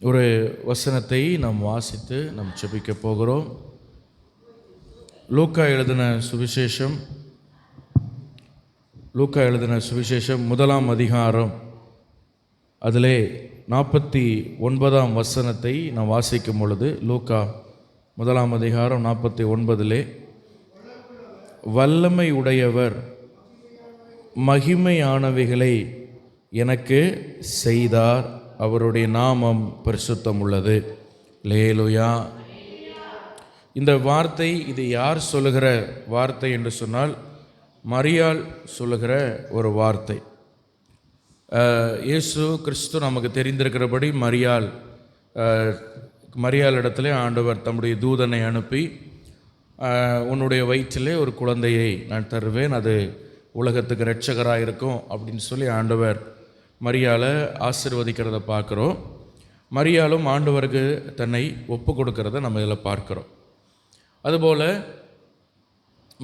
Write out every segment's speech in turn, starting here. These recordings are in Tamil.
ஒரு வசனத்தை நாம் வாசித்து நாம் ஜெபிக்க போகிறோம். லூக்கா எழுதின சுவிசேஷம் லூக்கா எழுதின சுவிசேஷம் முதலாம் அதிகாரம். அதிலே நாற்பத்தி ஒன்பதாம் வசனத்தை நாம் வாசிக்கும் பொழுது லூக்கா முதலாம் அதிகாரம் நாற்பத்தி ஒன்பதிலே வல்லமை உடையவர் மகிமையானவைகளை எனக்கு செய்தார் அவருடைய நாமம் பரிசுத்தம் உள்ளது லேலுயா இந்த வார்த்தை இது யார் சொல்லுகிற வார்த்தை என்று சொன்னால் மரியால் சொல்லுகிற ஒரு வார்த்தை. இயேசு கிறிஸ்து நமக்கு தெரிந்திருக்கிறபடி மரியால் மரியாள் இடத்துல ஆண்டவர் தம்முடைய தூதனை அனுப்பி உன்னுடைய வயிற்றிலே ஒரு குழந்தையை நான் தருவேன் அது உலகத்துக்கு இரட்சகராக இருக்கும் அப்படின்னு சொல்லி ஆண்டவர் மரியாலை ஆசிர்வதிக்கிறத பார்க்குறோம். மரியாளும் ஆண்டவருக்கு தன்னை ஒப்பு கொடுக்கறத நம்ம இதில் பார்க்குறோம். அதுபோல்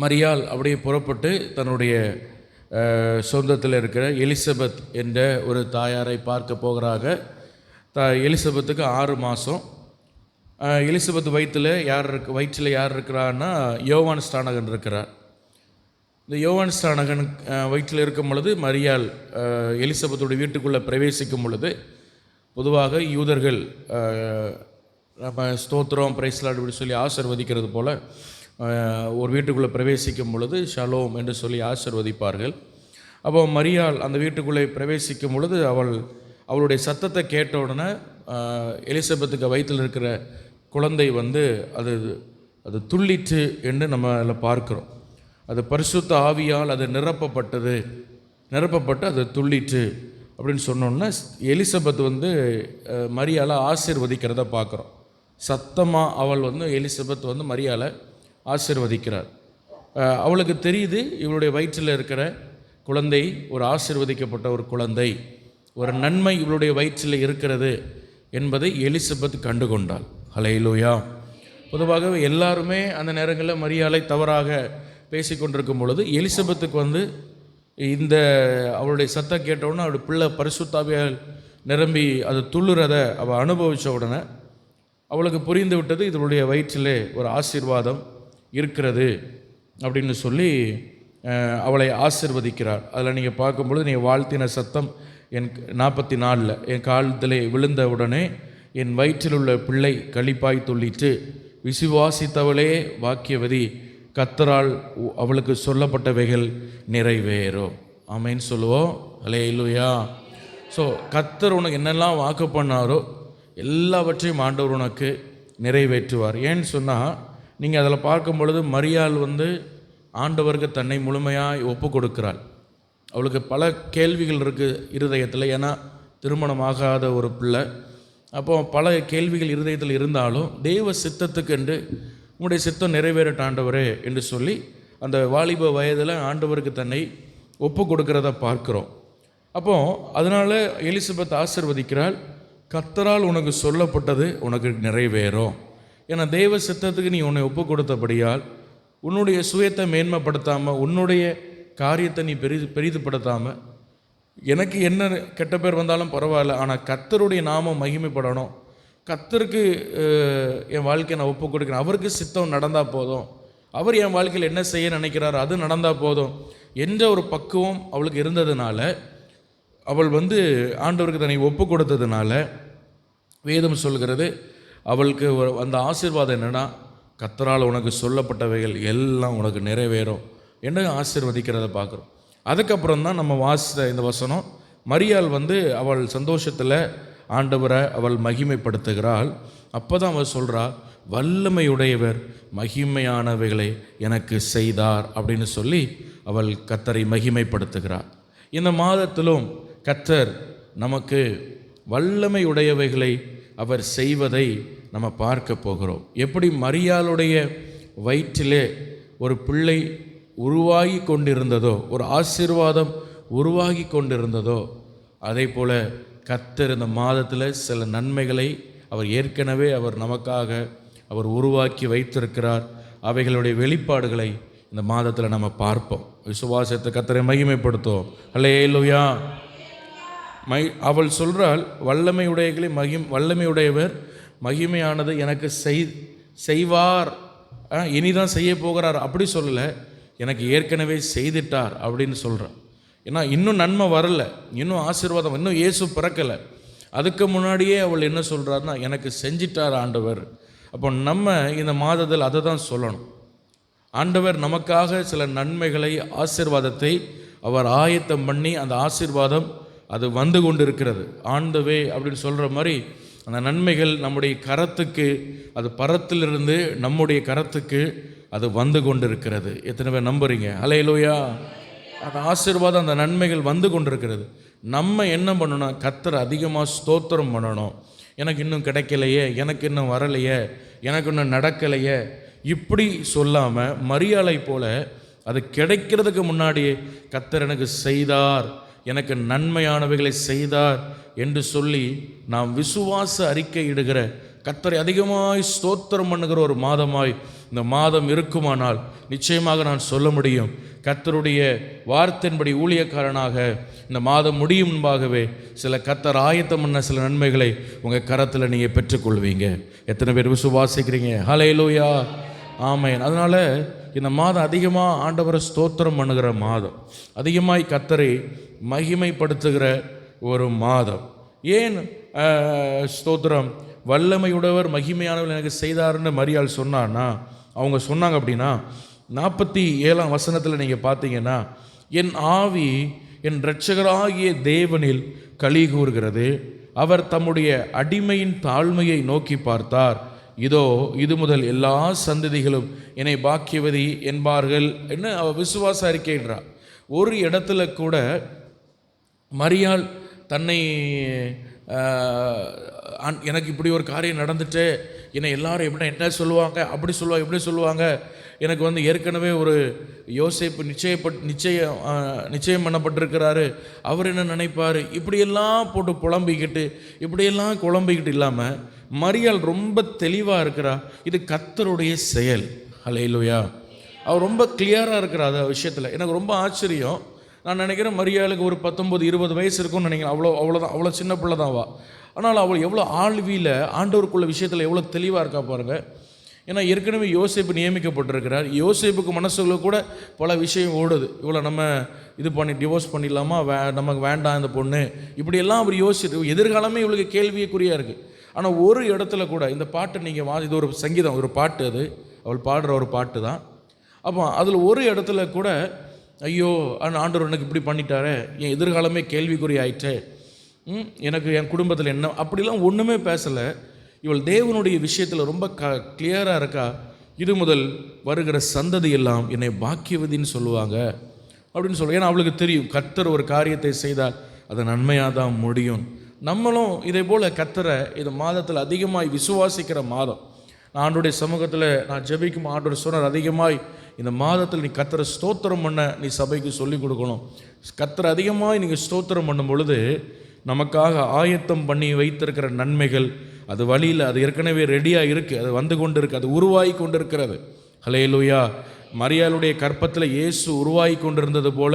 மரியாள் அப்படியே புறப்பட்டு தன்னுடைய சொந்தத்தில் இருக்கிற எலிசபெத் என்ற ஒரு தாயாரை பார்க்க போகிறாங்க த எலிசபெத்துக்கு ஆறு மாதம் எலிசபெத் வயிற்றில் யார் இருக்கு வயிற்றில் யார் இருக்கிறான்னா யோவான் ஸ்டானகன் இருக்கிறார். இந்த யோவான் ஸ்தானகன் வயிற்றில் இருக்கும் பொழுது மரியால் எலிசபத்துடைய எலிசபெத்துடைய வீட்டுக்குள்ளே பிரவேசிக்கும் பொழுது பொதுவாக யூதர்கள் நம்ம ஸ்தோத்திரம் பிரைஸ்லாட் அப்படி சொல்லி ஆசிர்வதிக்கிறது போல் ஒரு வீட்டுக்குள்ளே பிரவேசிக்கும் பொழுது ஷலோம் என்று சொல்லி ஆசிர்வதிப்பார்கள். அப்போ மரியால் அந்த வீட்டுக்குள்ளே பிரவேசிக்கும் பொழுது அவள் அவளுடைய சத்தத்தை கேட்ட உடனே எலிசபெத்துக்கு வயிற்றில் இருக்கிற குழந்தை வந்து அது அது துள்ளிற்று என்று நம்ம அதில் பார்க்குறோம். அது பரிசுத்த ஆவியால் அது நிரப்பப்பட்டது. நிரப்பப்பட்டு அது துள்ளிற்று. அப்படின்னு சொன்னோன்னே எலிசபெத் வந்து அஹ், மரியாளை பார்க்குறோம். சத்தமாக அவள் வந்து எலிசபெத் வந்து மரியாளை ஆசீர்வதிக்கிறார். அவளுக்கு தெரியுது இவளுடைய வயிற்றில் இருக்கிற குழந்தை ஒரு ஆசிர்வதிக்கப்பட்ட ஒரு குழந்தை. ஒரு நன்மை இவளுடைய வயிற்றில் இருக்கிறது என்பதை எலிசபெத் கண்டுகொண்டாள். ஹலையிலோயா பொதுவாகவே எல்லாருமே அந்த நேரங்களில் மரியாதை தவறாக பேசிக்கொண்டிருக்கும் பொழுது எலிசபெத்துக்கு வந்து இந்த அவளுடைய சத்தம் கேட்டவுடனே அவளுடைய பிள்ளை பரிசுத்தாவியால் நிரம்பி அது துள்ளுறத அவள் அனுபவித்த உடனே அவளுக்கு புரிந்து விட்டது இதனுடைய வயிற்றிலே ஒரு ஆசீர்வாதம் இருக்கிறது அப்படின்னு சொல்லி அவளை ஆசிர்வதிக்கிறார். அதில் நீங்கள் பார்க்கும்பொழுது நீங்கள் வாழ்த்தின சத்தம் என் நாற்பத்தி நாலில் என் காலத்திலே விழுந்த உடனே என் வயிற்றில் உள்ள பிள்ளை களிப்பாய் துள்ளிட்டு விசுவாசித்தவளே வாக்கியவதி. கத்தரால் உ- அவளுக்கு சொல்லப்பட்டவைகள் நிறைவேறும் ஆமைன்னு சொல்லுவோம். அலே இல்லையா ஸோ கத்தர் உனக்கு என்னெல்லாம் வாக்கு பண்ணாரோ எல்லாவற்றையும் ஆண்டவர் உனக்கு நிறைவேற்றுவார். ஏன்னு சொன்னால் நீங்கள் அதில் பார்க்கும் பொழுது மரியாள் வந்து ஆண்டவருக்கு தன்னை முழுமையாக ஒப்பு கொடுக்கிறாள் அவளுக்கு பல கேள்விகள் இருக்குது இருதயத்தில். ஏன்னா திருமணமாகாத ஒரு பிள்ளை. அப்போ பல கேள்விகள் இருதயத்தில் இருந்தாலும் தெய்வ சித்தத்துக்கு என்று உங்களுடைய சித்தம் நிறைவேறட்ட ஆண்டவரே என்று சொல்லி அந்த வாலிப வயதில் ஆண்டவருக்கு தன்னை ஒப்பு கொடுக்கிறத பார்க்குறோம். அப்போ அதனால் எலிசபெத் ஆசிர்வதிக்கிறாள் கர்த்தரால் உனக்கு சொல்லப்பட்டது உனக்கு நிறைவேறும். ஏன்னா தெய்வ சித்தத்துக்கு நீ உன்னை ஒப்பு கொடுத்தபடியால் உன்னுடைய சுயத்தை மேன்மைப்படுத்தாமல் உன்னுடைய காரியத்தை நீ பெரிது பெரிதுபடுத்தாமல் எனக்கு என்ன கெட்ட பேர் வந்தாலும் பரவாயில்ல ஆனால் கர்த்தருடைய நாமம் மகிமைப்படணும். கத்தருக்கு என் வாழ்க்கையை நான் ஒப்பு கொடுக்கிறேன். அவருக்கு சித்தம் நடந்தால் போதும். அவர் என் வாழ்க்கையில் என்ன செய்ய நினைக்கிறார் அது நடந்தால் போதும். என்ற ஒரு பக்குவம் அவளுக்கு இருந்ததுனால அவள் வந்து ஆண்டவருக்கு தன்னை ஒப்பு கொடுத்ததுனால வேதம் சொல்கிறது அவளுக்கு ஒரு அந்த ஆசீர்வாதம் என்னென்னா கத்தரால் உனக்கு சொல்லப்பட்டவைகள் எல்லாம் உனக்கு நிறைவேறும். என்று ஆசீர்வதிக்கிறத பார்க்குறோம். அதுக்கப்புறம் தான் நம்ம வாசித்த இந்த வசனம் மரியாள் வந்து அவள் சந்தோஷத்தில் ஆண்டவரை அவள் மகிமைப்படுத்துகிறாள். அப்போ தான் அவள் சொல்கிறா வல்லமையுடையவர் மகிமையானவைகளை எனக்கு செய்தார் அப்படின்னு சொல்லி அவள் கத்தரை மகிமைப்படுத்துகிறார் இந்த மாதத்திலும் கத்தர் நமக்கு வல்லமையுடையவைகளை அவர் செய்வதை நம்ம பார்க்க போகிறோம். எப்படி மரியாளுடைய வயிற்றிலே ஒரு பிள்ளை உருவாகி கொண்டிருந்ததோ ஒரு ஆசீர்வாதம் உருவாகி கொண்டிருந்ததோ அதே போல் கத்தர் இந்த மாதத்தில் சில நன்மைகளை அவர் ஏற்கனவே அவர் நமக்காக அவர் உருவாக்கி வைத்திருக்கிறார். அவைகளுடைய வெளிப்பாடுகளை இந்த மாதத்தில் நம்ம பார்ப்போம். விசுவாசத்தை கத்தரை மகிமைப்படுத்துவோம். இல்லையா மை அவள் சொல்கிறாள் வல்லமையுடையகளை மகிம் வல்லமையுடையவர் மகிமையானது எனக்கு செய் செய்வார். ஆ, இனிதான் செய்ய போகிறார். அப்படி சொல்லலை. எனக்கு ஏற்கனவே செய்துட்டார் அப்படின்னு சொல்கிறான் ஏன்னா இன்னும் நன்மை வரலை. இன்னும் ஆசீர்வாதம் இன்னும் இயேசு பிறக்கலை. அதுக்கு முன்னாடியே அவள் என்ன சொல்கிறாருன்னா எனக்கு செஞ்சிட்டார் ஆண்டவர். அப்போ நம்ம இந்த மாதத்தில் அதை தான் சொல்லணும். ஆண்டவர் நமக்காக சில நன்மைகளை ஆசீர்வாதத்தை அவர் ஆயத்தம் பண்ணி அந்த ஆசீர்வாதம் அது வந்து கொண்டு இருக்கிறது ஆண்டவே அப்படின்னு சொல்கிற மாதிரி அந்த நன்மைகள் நம்முடைய கரத்துக்கு அது பரத்திலிருந்து நம்முடைய கரத்துக்கு அது வந்து கொண்டு இருக்கிறது எத்தனை பேர் நம்புறீங்க? அலையலோயா அந்த ஆசீர்வாதம் அந்த நன்மைகள் வந்து கொண்டிருக்கிறது. நம்ம என்ன பண்ணணும் கத்தர் அதிகமாக ஸ்தோத்திரம் பண்ணணும். எனக்கு இன்னும் கிடைக்கலையே எனக்கு இன்னும் வரலையே எனக்கு இன்னும் நடக்கலையே. இப்படி சொல்லாமல் மரியாதை போல அது கிடைக்கிறதுக்கு முன்னாடியே கத்தர் எனக்கு செய்தார் எனக்கு நன்மையானவைகளை செய்தார் என்று சொல்லி நாம் விசுவாச அறிக்கை இடுகிற கத்தரை அதிகமாய் ஸ்தோத்திரம் பண்ணுகிற ஒரு மாதமாய் இந்த மாதம் இருக்குமானால் நிச்சயமாக நான் சொல்ல முடியும். கத்தருடைய வார்த்தையின்படி ஊழியக்காரனாக இந்த மாதம் முடியும் முன்பாகவே சில கத்தர் ஆயத்தம் பண்ண சில நன்மைகளை உங்கள் கரத்தில் நீங்கள் பெற்றுக்கொள்வீங்க. எத்தனை பேர் விசுவாசிக்கிறீங்க? ஹலே லூயா ஆமையன் அதனால் இந்த மாதம் அதிகமாக ஆண்டவரை ஸ்தோத்திரம் பண்ணுகிற மாதம். அதிகமாய் கத்தரை மகிமைப்படுத்துகிற ஒரு மாதம். ஏன் ஸ்தோத்திரம்? வல்லமையுடையவர் மகிமையானவர் எனக்கு செய்தார்னு மரியாள் சொன்னான்னா அவங்க சொன்னாங்க அப்படின்னா நாற்பத்தி ஏழாம் வசனத்தில் நீங்கள் பார்த்தீங்கன்னா என் ஆவி என் இரட்சகராகிய தேவனில் களி கூறுகிறது. அவர் தம்முடைய அடிமையின் தாழ்மையை நோக்கி பார்த்தார். இதோ இது முதல் எல்லா சந்ததிகளும் என்னை பாக்கியவதி என்பார்கள் என்ன அவ விசுவாச அறிக்கைன்றா. ஒரு இடத்துல கூட மரியாள் தன்னை எனக்கு இப்படி ஒரு காரியம் நடந்துட்டு என்னை எல்லாரும் எப்படி என்ன சொல்லுவாங்க அப்படி சொல்லுவாங்க எப்படி சொல்லுவாங்க. எனக்கு வந்து ஏற்கனவே ஒரு யோசிப்பு நிச்சயப்பட் நிச்சயம் நிச்சயம் பண்ணப்பட்டிருக்கிறாரு. அவர் என்ன நினைப்பார்? இப்படியெல்லாம் போட்டு புலம்பிக்கிட்டு இப்படியெல்லாம் குழம்பிக்கிட்டு இல்லாமல் மரியாள் ரொம்ப தெளிவாக இருக்கிறா. இது கத்தருடைய செயல். ஹலையிலுயா அவர் ரொம்ப கிளியராக இருக்கிறா அந்த விஷயத்தில். எனக்கு ரொம்ப ஆச்சரியம். நான் நினைக்கிறேன் மரியாளுக்கு ஒரு பத்தொம்பது இருபது வயசு இருக்கும்னு நினைக்கிறேன். அவ்வளோ அவ்வளோதான் அவ்வளோ சின்ன பிள்ளை தான் வா ஆனால் அவள் எவ்வளோ ஆழ்வியில் ஆண்டவருக்குள்ள விஷயத்தில் எவ்வளோ தெளிவாக இருக்கா பாருங்கள் ஏன்னா ஏற்கனவே யோசிப்பு நியமிக்கப்பட்டிருக்கிறார். யோசிப்புக்கு மனசுக்குள்ள கூட பல விஷயம் ஓடுது. இவ்வளோ நம்ம இது பண்ணி டிவோர்ஸ் பண்ணிடலாமா? வே நமக்கு வேண்டாம் இந்த பொண்ணு. இப்படியெல்லாம் அவர் யோசிச்சு எதிர்காலமே இவளுக்கு கேள்விக்குறியாக இருக்குது ஆனால் ஒரு இடத்துல கூட இந்த பாட்டு நீங்கள் வா இது ஒரு சங்கீதம் ஒரு பாட்டு அது. அவள் பாடுற ஒரு பாட்டு தான். அப்போ அதில் ஒரு இடத்துல கூட ஐயோ ஆனா ஆண்டவர் எனக்கு இப்படி பண்ணிட்டாரே. என் எதிர்காலமே கேள்விக்குறி ஆயிட்டே ம், எனக்கு என் குடும்பத்தில் என்ன அப்படிலாம் ஒன்றுமே பேசலை. இவள் தேவனுடைய விஷயத்தில் ரொம்ப க கிளியராக இருக்கா? இது முதல் வருகிற சந்ததி எல்லாம் என்னை பாக்கியவதின்னு சொல்லுவாங்க. அப்படின்னு சொல்ல ஏன்னா அவளுக்கு தெரியும் கத்தர் ஒரு காரியத்தை செய்தால் அது நன்மையாக தான் முடியும். நம்மளும் இதே போல் கத்தரை இது மாதத்தில் அதிகமாய் விசுவாசிக்கிற மாதம். நான் ஆண்டுடைய சமூகத்தில் நான் ஜெபிக்கும் ஆண்டோட சொன்னார் அதிகமாய் இந்த மாதத்தில் நீ கத்தரை ஸ்தோத்திரம் பண்ண நீ சபைக்கு சொல்லிக் கொடுக்கணும். கத்தரை அதிகமாக நீங்கள் ஸ்தோத்திரம் பண்ணும் பொழுது நமக்காக ஆயத்தம் பண்ணி வைத்திருக்கிற நன்மைகள் அது வழியில் அது ஏற்கனவே ரெடியாக இருக்குது அது வந்து கொண்டு இருக்குது அது உருவாகி கொண்டு இருக்கிறது ஹலேலுயா மரியாளுடைய கற்பத்தில் இயேசு உருவாகி கொண்டிருந்தது போல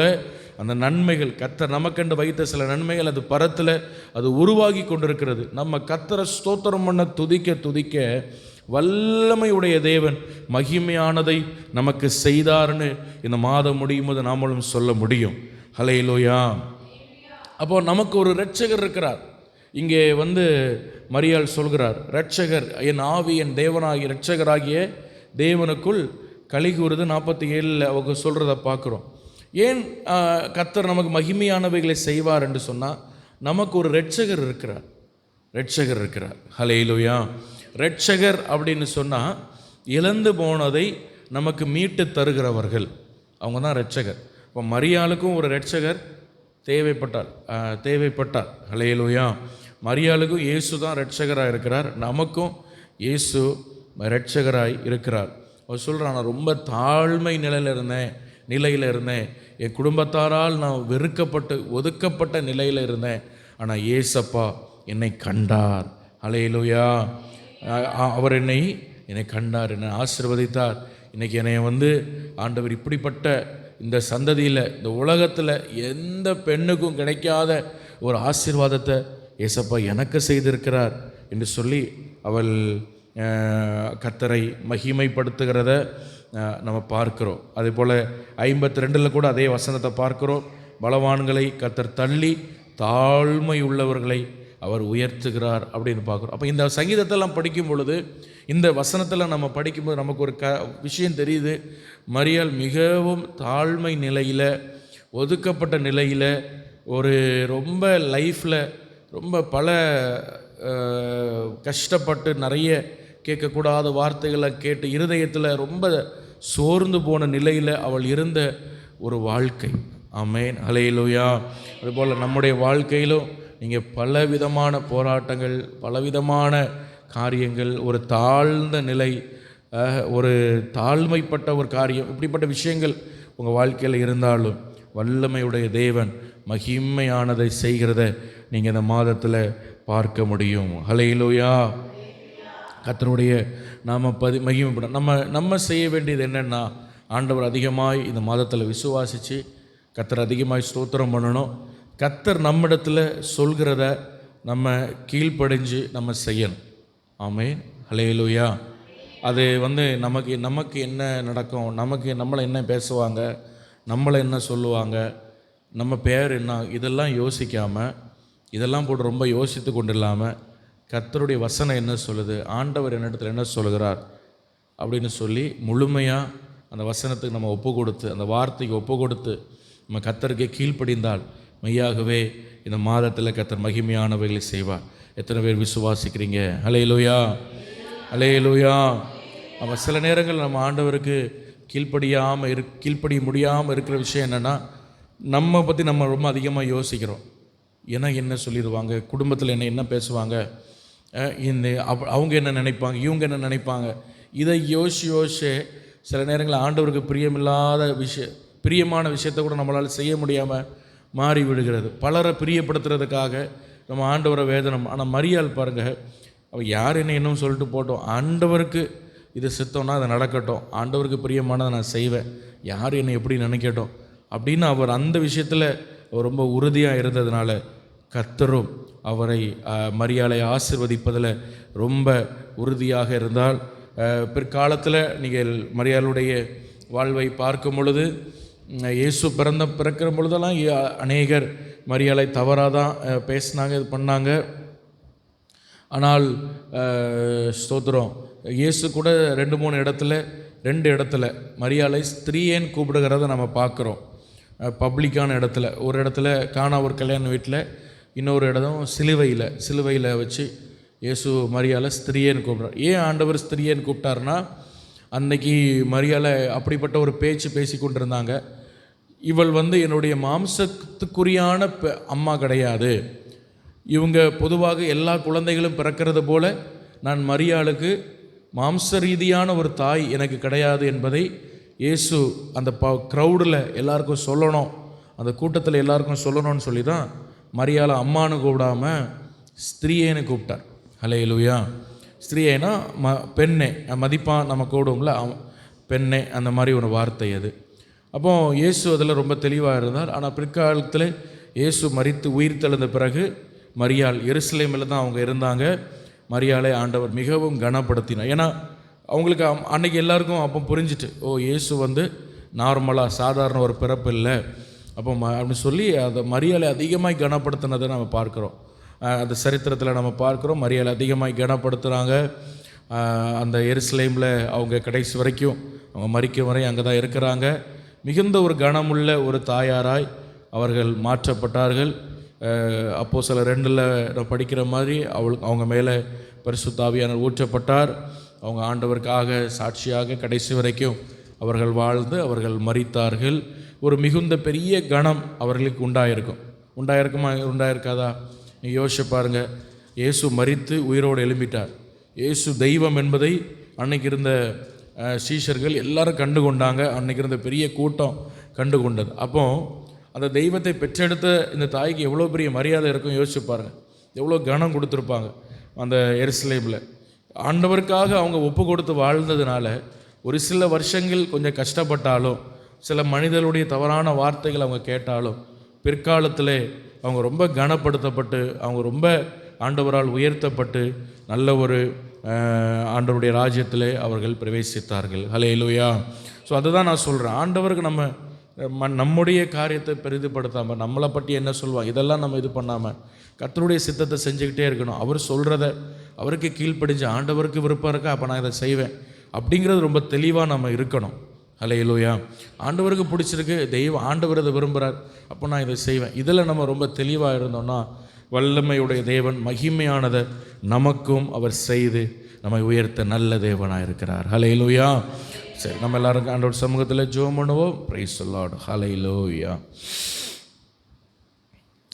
அந்த நன்மைகள் கத்தர் நமக்கென்று வைத்த சில நன்மைகள் அது பரத்தில் அது உருவாகி கொண்டிருக்கிறது. நம்ம கத்தரை ஸ்தோத்திரம் பண்ண துதிக்க துதிக்க வல்லமையுடைய தேவன் மகிமையானதை நமக்கு செய்தார்னு இந்த மாதம் முடியும் போது நாமளும் சொல்ல முடியும். ஹலையிலோயா அப்போ நமக்கு ஒரு ரட்சகர் இருக்கிறார். இங்கே வந்து மரியாள் சொல்கிறார் ரட்சகர் என் ஆவி என் தேவனாகிய ரட்சகராகிய தேவனுக்குள் கலிகூறுது நாற்பத்தி ஏழில் அவங்க சொல்கிறத பார்க்குறோம். ஏன் கத்தர் நமக்கு மகிமையானவைகளை செய்வார் என்று சொன்னால் நமக்கு ஒரு ரட்சகர் இருக்கிறார். ரட்சகர் இருக்கிறார். ஹலையிலோயா ரட்சகர் அப்படின்னு சொன்னால் இழந்து போனதை நமக்கு மீட்டு தருகிறவர்கள். அவங்க தான் ரட்சகர் இப்போ மரியாளுக்கும் ஒரு ரட்சகர் தேவைப்பட்டார். தேவைப்பட்டார். ஹலேலுயா மரியாளுக்கும் இயேசு தான் ரட்சகராக இருக்கிறார். நமக்கும் இயேசு ரட்சகராய் இருக்கிறார். அவர் சொல்கிறான் நான் ரொம்ப தாழ்மை நிலையில் இருந்தேன் நிலையில் இருந்தேன். என் குடும்பத்தாரால் நான் வெறுக்கப்பட்டு ஒதுக்கப்பட்ட நிலையில் இருந்தேன். ஆனால் ஏசப்பா என்னை கண்டார். அலையிலுயா அவர் என்னை என்னை கண்டார் என்னை ஆசீர்வதித்தார். இன்றைக்கி என்னை வந்து ஆண்டவர் இப்படிப்பட்ட இந்த சந்ததியில் இந்த உலகத்தில் எந்த பெண்ணுக்கும் கிடைக்காத ஒரு ஆசீர்வாதத்தை ஏசப்பா எனக்கு செய்திருக்கிறார் என்று சொல்லி அவள் கத்தரை மகிமைப்படுத்துகிறத நம்ம பார்க்கிறோம். அதே போல் ஐம்பத்தி ரெண்டில் கூட அதே வசனத்தை பார்க்கிறோம். பலவான்களை கத்தர் தள்ளி தாழ்மை உள்ளவர்களை அவர் உயர்த்துகிறார் அப்படின்னு பார்க்குறோம். அப்போ இந்த சங்கீதத்தெல்லாம் படிக்கும் பொழுது இந்த வசனத்தில் நம்ம படிக்கும்போது நமக்கு ஒரு க விஷயம் தெரியுது. மரியால் மிகவும் தாழ்மை நிலையில் ஒதுக்கப்பட்ட நிலையில் ஒரு ரொம்ப லைஃப்பில் ரொம்ப பல கஷ்டப்பட்டு நிறைய கேட்கக்கூடாத வார்த்தைகளை கேட்டு இருதயத்தில் ரொம்ப சோர்ந்து போன நிலையில் அவள் இருந்த ஒரு வாழ்க்கை. ஆமேன். அலையிலுயா அதுபோல் நம்முடைய வாழ்க்கையிலும் நீங்கள் பலவிதமான போராட்டங்கள் பலவிதமான காரியங்கள் ஒரு தாழ்ந்த நிலை ஒரு தாழ்மைப்பட்ட ஒரு காரியம் இப்படிப்பட்ட விஷயங்கள் உங்கள் வாழ்க்கையில் இருந்தாலும் வல்லமையுடைய தேவன் மகிமையானதை செய்கிறத நீங்கள் இந்த மாதத்தில் பார்க்க முடியும். ஹலையிலோயா கத்தனுடைய நாம் பதி மகிமைப்பட நம்ம நம்ம செய்ய வேண்டியது என்னென்னா ஆண்டவர் அதிகமாய் இந்த மாதத்தில் விசுவாசித்து கத்தர் அதிகமாய் ஸ்தோத்திரம் பண்ணணும். கர்த்தர் நம்மிடத்தில் சொல்கிறத நம்ம கீழ்ப்படிஞ்சு நம்ம செய்யணும். ஆமே ஹலேலுயா அது வந்து நமக்கு நமக்கு என்ன நடக்கும்? நமக்கு நம்மளை என்ன பேசுவாங்க? நம்மளை என்ன சொல்லுவாங்க? நம்ம பேர் என்ன? இதெல்லாம் யோசிக்காமல் இதெல்லாம் போட்டு ரொம்ப யோசித்து கொண்டு இல்லாமல் கர்த்தருடைய வசனம் என்ன சொல்லுது? ஆண்டவர் என்னிடத்தில் என்ன சொல்கிறார் அப்படின்னு சொல்லி முழுமையாக அந்த வசனத்துக்கு நம்ம ஒப்பு கொடுத்து அந்த வார்த்தைக்கு ஒப்பு கொடுத்து நம்ம கத்தருக்கே கீழ்ப்படிந்தால் மெய்யாகவே இந்த மாதத்தில் கத்தர் மகிமையானவைகளை செய்வார். எத்தனை பேர் விசுவாசிக்கிறீங்க? அலையலோயா அலையலோயா நம்ம சில நேரங்கள் நம்ம ஆண்டவருக்கு கீழ்ப்படியாமல் இரு கீழ்ப்படிய முடியாமல் இருக்கிற விஷயம் என்னென்னா நம்ம பற்றி நம்ம ரொம்ப அதிகமாக யோசிக்கிறோம். ஏன்னா என்ன சொல்லிடுவாங்க? குடும்பத்தில் என்ன என்ன பேசுவாங்க? இந்த அவ- அவங்க என்ன நினைப்பாங்க? இவங்க என்ன நினைப்பாங்க? இதை யோசி யோசிச்சு சில நேரங்களில் ஆண்டவருக்கு பிரியமில்லாத விஷய பிரியமான விஷயத்தை கூட நம்மளால் செய்ய முடியாமல் மாறிவிடுகிறது. பலரை பிரியப்படுத்துறதுக்காக நம்ம ஆண்டவரை வேதனம். ஆனால் மரியாள் பாருங்கள் அவள் யார் என்ன இன்னும் சொல்லிட்டு போட்டோம். ஆண்டவருக்கு இது சித்தம்னா அது நடக்கட்டும். ஆண்டவருக்கு பிரியமானதை நான் செய்வேன். யார் என்னை எப்படி நினைக்கட்டும்? அப்படின்னு அவர் அந்த விஷயத்தில் ரொம்ப உறுதியாக இருந்ததுனால கத்தரும் அவரை மரியாதை ஆசிர்வதிப்பதில் ரொம்ப உறுதியாக இருந்தால் பிற்காலத்தில் நீங்கள் மரியாளுடைய வாழ்வை பார்க்கும் பொழுது இயேசு பிறந்த பிறக்கிற பொழுதெல்லாம் அநேகர் மரியாதை தவறாக தான் பேசினாங்க இது பண்ணாங்க. ஆனால் ஸ்தோத்திரம் இயேசு கூட ரெண்டு மூணு இடத்துல ரெண்டு இடத்துல மரியாதை ஸ்திரீயேன்னு கூப்பிடுகிறத நம்ம பார்க்குறோம். பப்ளிக்கான இடத்துல ஒரு இடத்துல காணா ஒரு கல்யாண வீட்டில் இன்னொரு இடம் சிலுவையில் சிலுவையில் வச்சு இயேசு மரியாதை ஸ்திரீயேன்னு கூப்பிட்றார். ஏன் ஆண்டவர் ஸ்திரீயேன்னு கூப்பிட்டாருன்னா அன்னைக்கு மரியாதை அப்படிப்பட்ட ஒரு பேச்சு பேசி கொண்டிருந்தாங்க. இவள் வந்து என்னுடைய மாம்சத்துக்குரியான பெ- அம்மா கிடையாது. இவங்க பொதுவாக எல்லா குழந்தைகளும் பிறக்கிறது போல நான் மரியாளுக்கு மாம்ச ரீதியான ஒரு தாய் எனக்கு கிடையாது என்பதை இயேசு அந்த ப க்ரௌடில் எல்லாருக்கும் சொல்லணும். அந்த கூட்டத்தில் எல்லாருக்கும் சொல்லணும்னு சொல்லி தான் மரியாதை அம்மானு கூப்பிடாம ஸ்திரீயேன்னு கூப்பிட்டார். ஹலேலுயா ஸ்திரீயேனா ம பெண்ணே மதிப்பாக நம்ம கூடுவோம்ல அவ- பெண்ணே அந்த மாதிரி ஒரு வார்த்தை அது. அப்போ இயேசு அதில் ரொம்ப தெளிவாக இருந்தார். ஆனால் பிற்காலத்தில் இயேசு மறித்து உயிர் தெழுந்த பிறகு மரியாள் எருசலேமில் தான் அவங்க இருந்தாங்க. மரியாளை ஆண்டவர் மிகவும் கனப்படுத்தினார். ஏன்னா அவங்களுக்கு அம்- அன்னைக்கு எல்லாருக்கும் அப்போ புரிஞ்சிட்டு ஓ இயேசு வந்து நார்மலாக சாதாரண ஒரு பிறப்பு இல்லை. அப்போ ம அப்படின்னு சொல்லி அதை மரியாதை அதிகமாக கனப்படுத்தினதை நம்ம பார்க்குறோம். அந்த சரித்திரத்தில் நம்ம பார்க்குறோம். மரியாதை அதிகமாக கனப்படுத்துகிறாங்க அந்த எருசலேமில் அவங்க கடைசி வரைக்கும் அவங்க மறிக்கும் வரை அங்கே தான் இருக்கிறாங்க. மிகுந்த ஒரு கனமுள்ள ஒரு தாயாராய் அவர்கள் மாற்றப்பட்டார்கள். அப்போது சில ரெண்டில் நான் படிக்கிற மாதிரி அவளுக்கு அவங்க மேலே பரிசுத்தாவியானர் ஊற்றப்பட்டார். அவங்க ஆண்டவருக்காக சாட்சியாக கடைசி வரைக்கும் அவர்கள் வாழ்ந்து அவர்கள் மறித்தார்கள் ஒரு மிகுந்த பெரிய கணம் அவர்களுக்கு உண்டாயிருக்கும். உண்டாயிருக்குமா? உண்டாயிருக்காதா? நீ யோசிச்சு பாருங்க. இயேசு மறித்து உயிரோடு எழும்பிட்டார். இயேசு தெய்வம் என்பதை அன்னைக்கு இருந்த சீஷர்கள் எல்லாரும் கண்டு கொண்டாங்க அன்றைக்கி இருந்த பெரிய கூட்டம் கண்டு கொண்டது அப்போது அந்த தெய்வத்தை பெற்றெடுத்த இந்த தாய்க்கு எவ்வளோ பெரிய மரியாதை இருக்கும் யோசிச்சு பாருங்கள் எவ்வளோ கனம் கொடுத்துருப்பாங்க அந்த எரிசிலைபில் ஆண்டவருக்காக அவங்க ஒப்பு கொடுத்து வாழ்ந்ததுனால ஒரு சில வருஷங்கள் கொஞ்சம் கஷ்டப்பட்டாலும் சில மனிதர்களுடைய தவறான வார்த்தைகள் அவங்க கேட்டாலும் பிற்காலத்தில் அவங்க ரொம்ப கனப்படுத்தப்பட்டு அவங்க ரொம்ப ஆண்டவரால் உயர்த்தப்பட்டு நல்ல ஒரு ஆண்டவருடைய ராஜ்யத்தில் அவர்கள் பிரவேசித்தார்கள். ஹலேலூயா ஸோ அதுதான் நான் சொல்கிறேன் ஆண்டவருக்கு நம்ம ம- நம்முடைய காரியத்தை பெரிதுபடுத்தாமல் நம்மளை பற்றி என்ன சொல்லுவாங்க இதெல்லாம் நம்ம இது பண்ணாமல் கத்தருடைய சித்தத்தை செஞ்சுக்கிட்டே இருக்கணும். அவர் சொல்கிறத அவருக்கு கீழ்ப்படிஞ்சு ஆண்டவருக்கு விருப்பம் இருக்கா? அப்போ நான் இதை செய்வேன். அப்படிங்கிறது ரொம்ப தெளிவாக நம்ம இருக்கணும். ஹalleluya ஆண்டவருக்கு பிடிச்சிருக்கு. தெய்வம் ஆண்டவர் இதை விரும்புகிறார் அப்போ நான் இதை செய்வேன். இதில் நம்ம ரொம்ப தெளிவாக இருந்தோம்னா வல்லமையுடைய தேவன் மகிமையானதை நமக்கும் அவர் செய்து நம்மை உயர்த்த நல்ல தேவனாக இருக்கிறார் ஹலையிலோயா சரி நம்ம எல்லாரும் ஆண்டோட சமூகத்தில் ஜோம் பண்ணுவோம். பிரைஸ் சொல்லாடு ஹலையிலோயா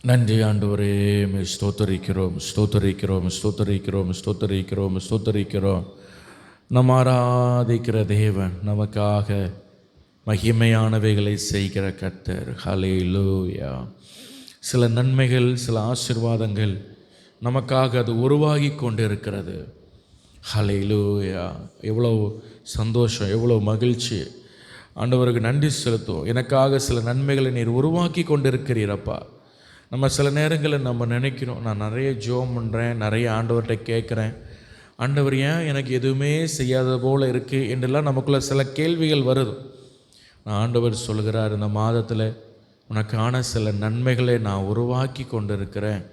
நன்றி ஆண்டவரே. மே ஸ்தோத்தரிக்கிறோம் ஸ்தோத்தரிக்கிறோம் ஸ்தோத்தரிக்கிறோம் ஸ்தோத்தரிக்கிறோம் ஸ்தோத்தரிக்கிறோம். நம் ஆராதிக்கிற தேவன் நமக்காக மகிமையானவைகளை செய்கிற கர்த்தர். லூயா சில நன்மைகள் சில ஆசீர்வாதங்கள் நமக்காக அது உருவாகி கொண்டிருக்கிறது ஹலையிலூயா எவ்வளோ சந்தோஷம் எவ்வளோ மகிழ்ச்சி. ஆண்டவருக்கு நன்றி செலுத்துவோம். எனக்காக சில நன்மைகளை நீர் உருவாக்கி கொண்டிருக்கிறீரப்பா நம்ம சில நேரங்களில் நம்ம நினைக்கிறோம் நான் நிறைய ஜோம் பண்ணுறேன் நிறைய ஆண்டவர்கிட்ட கேட்குறேன். ஆண்டவர் ஏன் எனக்கு எதுவுமே செய்யாத போல் இருக்குது என்றெல்லாம் நமக்குள்ளே சில கேள்விகள் வருது. நான் ஆண்டவர் சொல்கிறார் இந்த மாதத்தில் உனக்கான சில நன்மைகளை நான் உருவாக்கி கொண்டிருக்கிறேன்.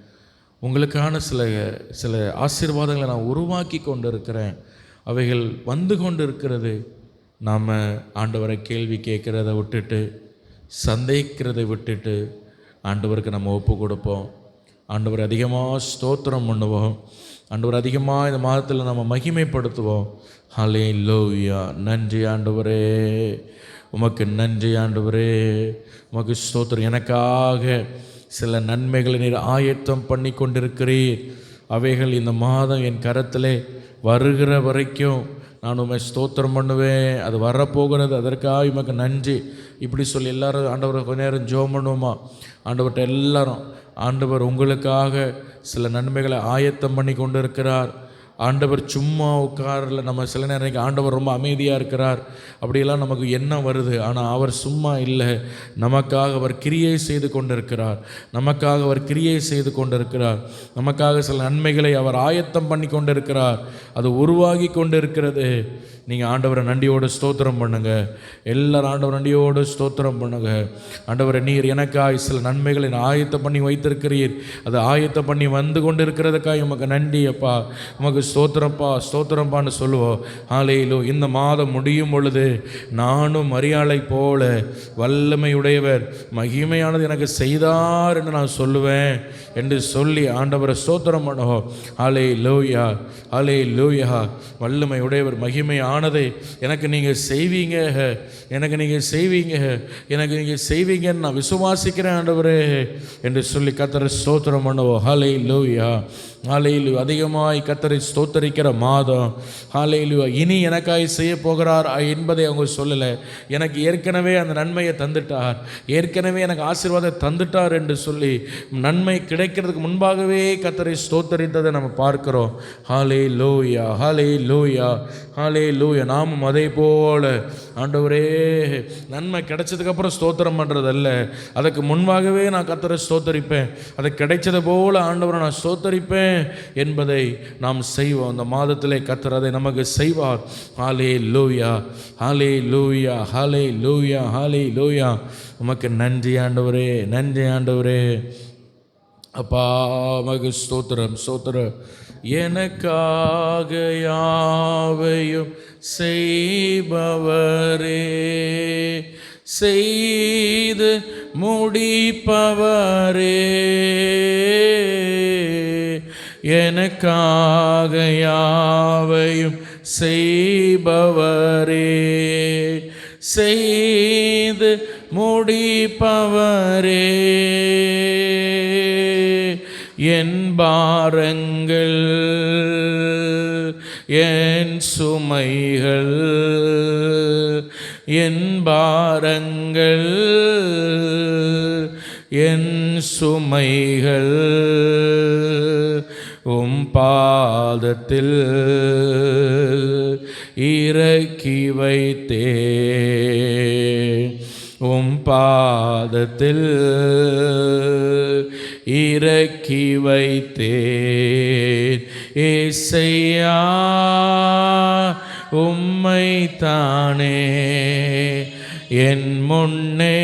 உங்களுக்கான சில சில ஆசீர்வாதங்களை நான் உருவாக்கி கொண்டிருக்கிறேன். அவைகள் வந்து கொண்டு இருக்கிறது நாம் ஆண்டவரை கேள்வி கேட்குறத விட்டுட்டு சந்தேகிக்கிறதை விட்டுட்டு ஆண்டவருக்கு நம்ம ஒப்பு கொடுப்போம். ஆண்டவர் அதிகமாக ஸ்தோத்திரம் பண்ணுவோம். ஆண்டவர் அதிகமாக இந்த மாதத்தில் நம்ம மகிமைப்படுத்துவோம். ஹலே லோவியா நன்றி ஆண்டவரே. உமக்கு நன்றி ஆண்டவரே. உமக்கு ஸ்தோத்திரம். எனக்காக சில நன்மைகளை நீர் ஆயத்தம் பண்ணி கொண்டிருக்கிறீர். அவைகள் இந்த மாதம் என் கரத்திலே வருகிற வரைக்கும் நான் உண்மை ஸ்தோத்திரம் பண்ணுவேன். அது வரப்போகிறது. அதற்காக உமக்கு நன்றி. இப்படி சொல்லி எல்லாரும் ஆண்டவரை கொஞ்ச நேரம் ஜோம் பண்ணுவோமா? ஆண்டவர்கிட்ட எல்லாரும் ஆண்டவர் உங்களுக்காக சில நன்மைகளை ஆயத்தம் பண்ணி கொண்டு இருக்கிறார் ஆண்டவர் சும்மா உட்காரல. நம்ம சில நேரம் ஆண்டவர் ரொம்ப அமைதியாக இருக்கிறார். அப்படியெல்லாம் நமக்கு எண்ணம் வருது. ஆனால் அவர் சும்மா இல்லை. நமக்காக அவர் கிரியை செய்து கொண்டிருக்கிறார். நமக்காக அவர் கிரியை செய்து கொண்டிருக்கிறார். நமக்காக சில நன்மைகளை அவர் ஆயத்தம் பண்ணி கொண்டிருக்கிறார். அது உருவாகி கொண்டிருக்கிறது. நீங்கள் ஆண்டவரை நன்றியோடு ஸ்தோத்திரம் பண்ணுங்கள் எல்லாரும் ஆண்டவர் நன்றியோடு ஸ்தோத்திரம் பண்ணுங்க. ஆண்டவரை நீர் எனக்காய் சில நன்மைகளை நான் ஆயத்தம் பண்ணி வைத்திருக்கிறீர். அதை ஆயத்தம் பண்ணி வந்து கொண்டு இருக்கிறதுக்காக உமக்கு நன்றி அப்பா. உமக்கு ஸ்தோத்திரப்பா ஸ்தோத்திரப்பான்னு சொல்லுவோம். ஆலையிலோ இந்த மாதம் முடியும் பொழுது நானும் மரியாதை போல வல்லமையுடையவர் மகிமையானது எனக்கு செய்தார் என்று நான் சொல்லுவேன் என்று சொல்லி ஆண்டவரை ஸ்தோத்திரம் பண்ணுவோம். ஆலே லோயா ஆலே லோயா வல்லமை உடையவர் மகிமையானதை எனக்கு நீங்கள் செய்வீங்க. எனக்கு நீங்கள் செய்வீங்க. எனக்கு நீங்கள் செய்வீங்கன்னு நான் விசுவாசிக்கிறேன் ஆண்டவரே என்று சொல்லி கத்துற ஸ்தோத்திரம் பண்ணுவோம். ஹலை லோயா ஹாலையிலு அதிகமாய் கத்தரை ஸ்தோத்தரிக்கிற மாதம் ஹாலையிலு இனி எனக்காய் செய்ய போகிறார் என்பதை அவங்க சொல்லலை. எனக்கு ஏற்கனவே அந்த நன்மையை தந்துட்டார். ஏற்கனவே எனக்கு ஆசீர்வாதம் தந்துட்டார் என்று சொல்லி நன்மை கிடைக்கிறதுக்கு முன்பாகவே கத்தரை ஸ்தோத்தரித்ததை நம்ம பார்க்கிறோம். ஹாலே லோயா ஹாலே லோயா ஹாலே லோயா நாமும் அதே போல ஆண்டவரே நன்மை கிடைச்சதுக்கப்புறம் ஸ்தோத்திரம் பண்ணுறதல்ல அதுக்கு முன்பாகவே நான் கத்தரை ஸ்தோத்தரிப்பேன். அது கிடைச்சது போல் ஆண்டவரை நான் ஸ்தோத்தரிப்பேன். என்பதை நாம் செய்வோம். அந்த மாதத்திலே கத்தர் அதை நமக்கு செய்வார். ஹாலே லூயா ஹாலே லூயா ஹாலே லூயா ஹாலே லூயா உமக்கு நன்றி ஆண்டவரே. நன்றி ஆண்டவரே. அப்பா மகு ஸ்தோத்திரம் ஸ்தோத்திரம். எனக்காக யாவையும் செய்பவரே. செய்து முடிப்பவரே. எனக்காக யாவையும் செய்பவரே. செய்து முடிப்பவரே. என் பாரங்கள் என் சுமைகள் என் பாரங்கள் என் சுமைகள். உம் பாதத்தில் இறக்கி வைத்தே. உம் பாதத்தில் இறக்கி வைத்தேன் ஏசையா உம்மை தானே என் முன்னே.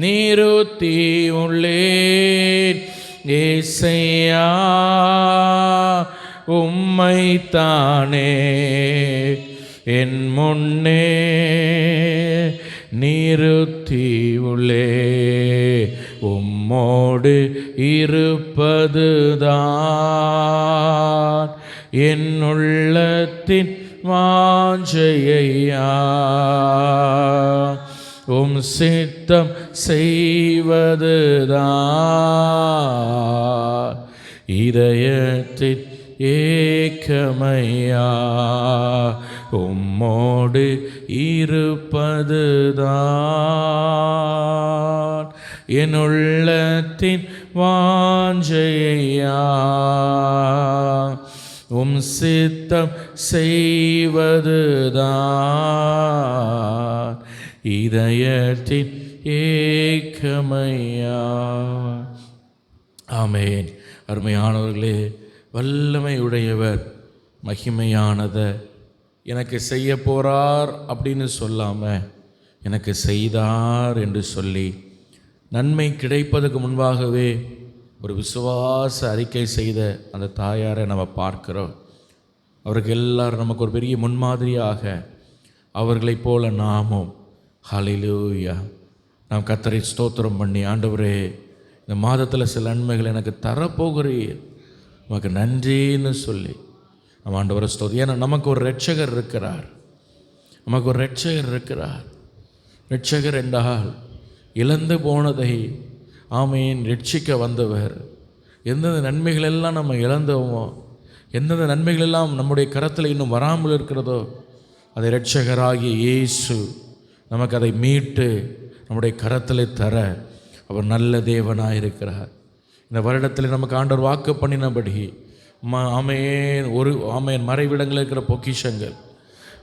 நீருத்தி உள்ளேன். ஏசையா உம்மை தானே என் முன்னே நிறுத்தி உள்ளே உம்மோடு இருப்பதுதான். என் உள்ளத்தின் வாஞ்சையா உம் சித்தம் செய்வதுதான். இதயத்தில் ஏக்கமையா. உம்மோடு இருப்பதுதான். என் உள்ளத்தின் வாஞ்சையா. உம் சித்தம் செய்வதுதான். இதயத்தின் ஏக்கமையா. ஆமேன். அருமையானவர்களே வல்லமை உடையவர் மகிமையானதை. எனக்கு செய்ய போகிறார் அப்படின்னு சொல்லாமல் எனக்கு செய்தார் என்று சொல்லி நன்மை கிடைப்பதற்கு முன்பாகவே ஒரு விசுவாச அறிக்கை செய்த அந்த தாயாரை நம்ம பார்க்கிறோம். அவருக்கு எல்லாரும் நமக்கு ஒரு பெரிய முன்மாதிரியாக அவர்களைப் போல நாமும். ஹலிலூயா நாம் கத்தரை ஸ்தோத்திரம் பண்ணி ஆண்டவரே இந்த மாதத்தில் சில நன்மைகள் எனக்கு தரப்போகிறீர். உமக்கு நன்றின்னு சொல்லி நம்ம ஆண்டவரை ஸ்தோதி ஏன்னா நமக்கு ஒரு ரட்சகர் இருக்கிறார். நமக்கு ஒரு ரட்சகர் இருக்கிறார். ரட்சகர் என்றால் இழந்து போனதை ஆமையின் ரட்சிக்க வந்தவர். எந்தெந்த நன்மைகள் எல்லாம் நம்ம இழந்தோமோ எந்தெந்த நன்மைகள் எல்லாம் நம்முடைய கரத்தில் இன்னும் வராமல் இருக்கிறதோ அதை ரட்சகராகிய இயேசு நமக்கு அதை மீட்டு நம்முடைய கரத்தில் தர அவர் நல்ல தேவனாக இருக்கிறார் இந்த வருடத்தில் நமக்கு ஆண்டவர் வாக்கு பண்ணினபடி ம ஆமையேன் ஒரு ஆமையன் மறைவிடங்களில் இருக்கிற பொக்கிஷங்கள்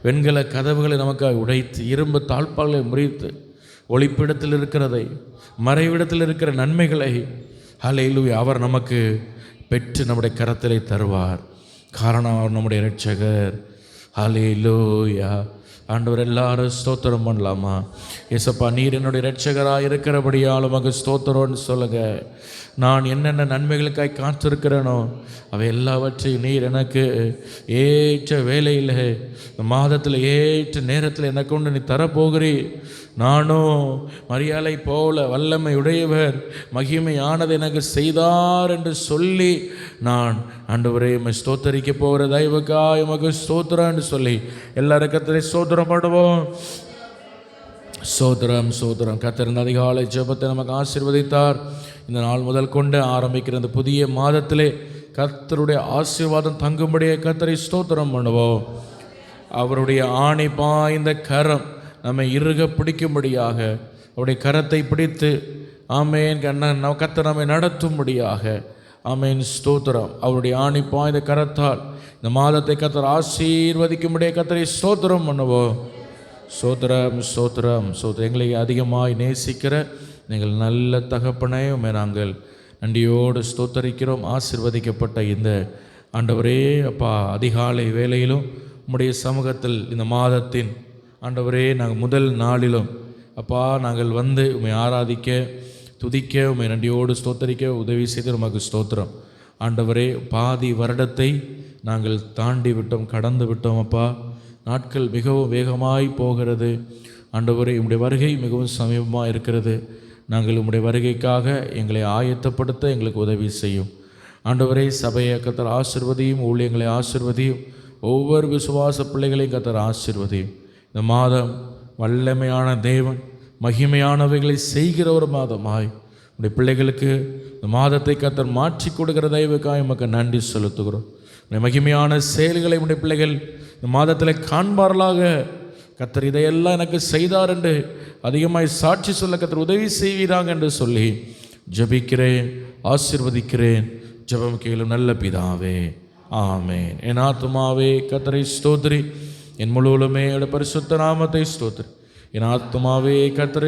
வெண்கல கதவுகளை நமக்கு உடைத்து இரும்பு தாழ்பால்களை முறித்து ஒளிப்பிடத்தில் இருக்கிறதை மறைவிடத்தில் இருக்கிற நன்மைகளை ஹalleluya அவர் நமக்கு பெற்று நம்முடைய கரத்திலே தருவார். காரணம் அவர் நம்முடைய இரட்சகர். ஹalleluya. ஆண்டவர் எல்லாரும் ஸ்தோத்திரம் பண்ணலாமா? ஏசப்பா நீர் என்னுடைய ரட்சகராக இருக்கிறபடியால் உமக்கு ஸ்தோத்திரம்னு சொல்லுங்கள் நான் என்னென்ன நன்மைகளுக்காய் காத்திருக்கிறேனோ அவை எல்லாவற்றையும் நீர் எனக்கு ஏற்ற வேலையில் இந்த மாதத்தில் ஏற்ற நேரத்தில் எனக்கு கொண்டு நீ தரப்போகிறீ நானும் மரியாதை போல வல்லமை உடையவர் மகிமையானது எனக்கு செய்தார் என்று சொல்லி நான் ஆண்டவரே உம்மை ஸ்தோத்தரிக்க போகிற தெய்வக்கா எமக்கு என்று சொல்லி எல்லா கத்திரை ஸ்தோத்திரம் பண்ணுவோம் சோதரம் சோதரம். கத்திருந்த அதிகாலை ஜபத்தை நமக்கு ஆசீர்வதித்தார். இந்த நாள் முதல் கொண்டு ஆரம்பிக்கிற இந்த புதிய மாதத்திலே கர்த்தருடைய ஆசீர்வாதம் தங்கும்படியே கத்தரை ஸ்தோத்திரம் பண்ணுவோம். அவருடைய ஆணை பாய்ந்த கரம் நம்மை இறுக பிடிக்கும்படியாக அவருடைய கரத்தை பிடித்து ஆமேன் கண்ணன் கத்தர் நம்மை நடத்தும்படியாக ஆமேன் ஸ்தோத்திரம். அவருடைய ஆணி பாய்ந்த கரத்தால் இந்த மாதத்தை கத்தர் ஆசீர்வதிக்கும்படியே கத்தரை ஸ்தோத்திரம் பண்ணுவோம். சோத்திரம் சோத்திரம் சோத்திரம் எங்களை அதிகமாய் நேசிக்கிற நீங்கள் நல்ல தகப்பனே உமே நாங்கள் நன்றியோடு ஸ்தோத்தரிக்கிறோம். ஆசிர்வதிக்கப்பட்ட இந்த ஆண்டவரே அப்பா அதிகாலை வேலையிலும் உம்முடைய சமூகத்தில் இந்த மாதத்தின் ஆண்டவரே நாங்கள் முதல் நாளிலும் அப்பா நாங்கள் வந்து உம்மை ஆராதிக்க துதிக்க உமை நன்றியோடு ஸ்தோத்தரிக்க உதவி செய்து உமக்கு ஸ்தோத்திரம். ஆண்டவரே பாதி வருடத்தை நாங்கள் தாண்டி விட்டோம் கடந்து விட்டோம் அப்பா. நாட்கள் மிகவும் வேகமாய் போகிறது. ஆண்டவரே உம்முடைய வருகை மிகவும் சமீபமாக இருக்கிறது. நாங்கள் உம்முடைய வருகைக்காக எங்களை ஆயத்தப்படுத்த எங்களுக்கு உதவி செய்யும். ஆண்டவரே சபையை கத்தர் ஆசிர்வதியும் ஊழியங்களை ஆசிர்வதியும் ஒவ்வொரு விசுவாச பிள்ளைகளையும் கத்தர் ஆசிர்வதியும். இந்த மாதம் வல்லமையான தேவன் மகிமையானவைகளை செய்கிற ஒரு மாதமாய் உடைய பிள்ளைகளுக்கு இந்த மாதத்தை கத்தர் மாற்றி கொடுக்கிற தெய்வக்காய் எமக்கு நன்றி செலுத்துகிறோம். மகிமையான செயல்களை உடைய பிள்ளைகள் இந்த மாதத்தில் காண்பார்களாக. கத்தர் இதையெல்லாம் எனக்கு செய்தார் என்று அதிகமாய் சாட்சி சொல்ல கத்தர் உதவி செய்வீராங்க என்று சொல்லி ஜபிக்கிறேன் ஆசிர்வதிக்கிறேன். ஜெபம் கேளும் நல்ல பிதாவே. ஆமேன். என் ஆத்துமாவே கத்தரை ஸ்தோத்ரி என் முழுவலுமே பரிசுத்த நாமத்தை ஸ்தோத்ரி என் ஆத்துமாவே கத்தரை